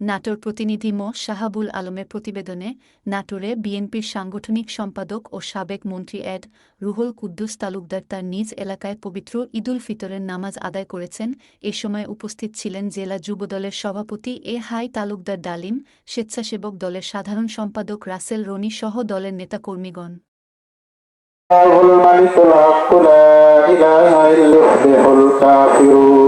নাটোর প্রতিনিধি মো শাহাবুল আলমের প্রতিবেদনে নাটোরে বিএনপির সাংগঠনিক সম্পাদক ও সাবেক মন্ত্রী এড রুহুল কুদ্দুস তালুকদার তার নিজ এলাকায় পবিত্র ঈদুল ফিতরের নামাজ আদায় করেছেন এ সময় উপস্থিত ছিলেন জেলা যুবদলের সভাপতি এ হাই তালুকদার ডালিম স্বেচ্ছাসেবক দলের সাধারণ সম্পাদক রাসেল রনি সহ দলের নেতাকর্মীগণ الله الملك الحق لا إله إلا يفلح الكافرون